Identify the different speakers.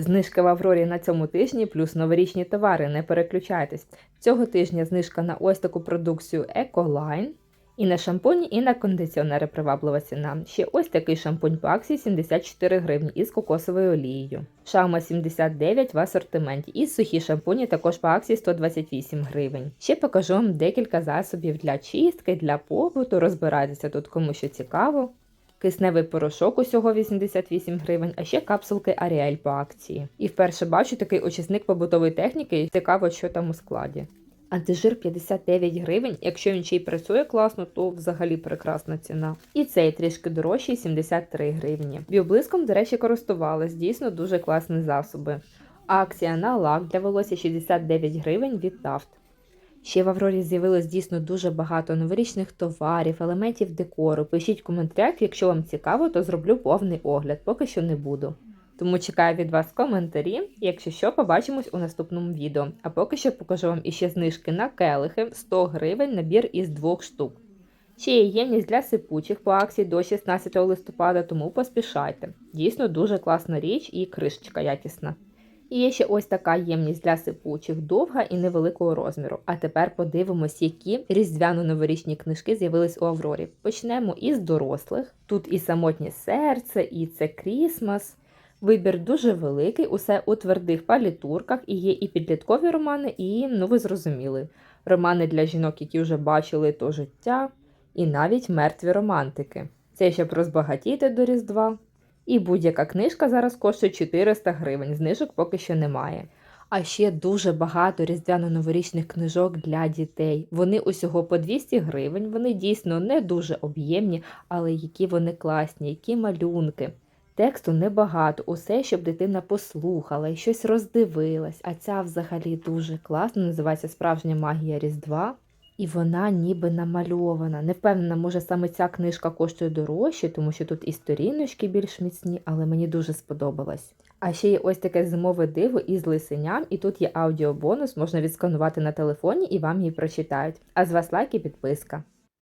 Speaker 1: Знижка в Аврорі на цьому тижні плюс новорічні товари. Не переключайтесь. Цього тижня знижка на ось таку продукцію Ecoline. І на шампуні, і на кондиціонери приваблива ціна. Ще ось такий шампунь по акції 74 гривні із кокосовою олією. Шаума 79 в асортименті. І сухі шампуні також по акції 128 гривень. Ще покажу вам декілька засобів для чистки, для побуту. Розбирайтеся тут кому що цікаво. Кисневий порошок усього 88 гривень, а ще капсулки Аріель по акції. І вперше бачу такий очисник побутової техніки, цікаво, що там у складі. Антижир 59 гривень. Якщо він ще й працює класно, то взагалі прекрасна ціна. І цей трішки дорожчий 73 гривні. Біоблиском, до речі, користувалась. Дійсно дуже класні засоби. Акція на лак для волосся 69 гривень від Тафт. Ще в Аврорі з'явилось дійсно дуже багато новорічних товарів, елементів декору. Пишіть в коментарях, якщо вам цікаво, то зроблю повний огляд, поки що не буду. Тому чекаю від вас коментарі. Якщо що, побачимось у наступному відео. А поки що покажу вам іще знижки на келихи 100 гривень набір із двох штук. Ще є ємність для сипучих по акції до 16 листопада, тому поспішайте. Дійсно дуже класна річ і кришечка якісна. І є ще ось така ємність для сипучих, довга і невеликого розміру. А тепер подивимось, які різдвяно-новорічні книжки з'явились у Аврорі. Почнемо із дорослих. Тут і самотнє серце, і це Крісмас. Вибір дуже великий, усе у твердих палітурках, і є і підліткові романи, і, ну ви зрозуміли, романи для жінок, які вже бачили то життя, і навіть мертві романтики. Це щоб розбагатіти до Різдва. І будь-яка книжка зараз коштує 400 гривень, знижок поки що немає. А ще дуже багато різдвяно-новорічних книжок для дітей. Вони усього по 200 гривень, вони дійсно не дуже об'ємні, але які вони класні, які малюнки. Тексту небагато, усе, щоб дитина послухала і щось роздивилась. А ця взагалі дуже класна, називається Справжня магія Різдва. І вона ніби намальована. Не впевнена, може саме ця книжка коштує дорожче, тому що тут і сторіночки більш міцні, але мені дуже сподобалось. А ще є ось таке зимове диво із лисеням, і тут є аудіобонус, можна відсканувати на телефоні і вам її прочитають. А з вас лайк і підписка.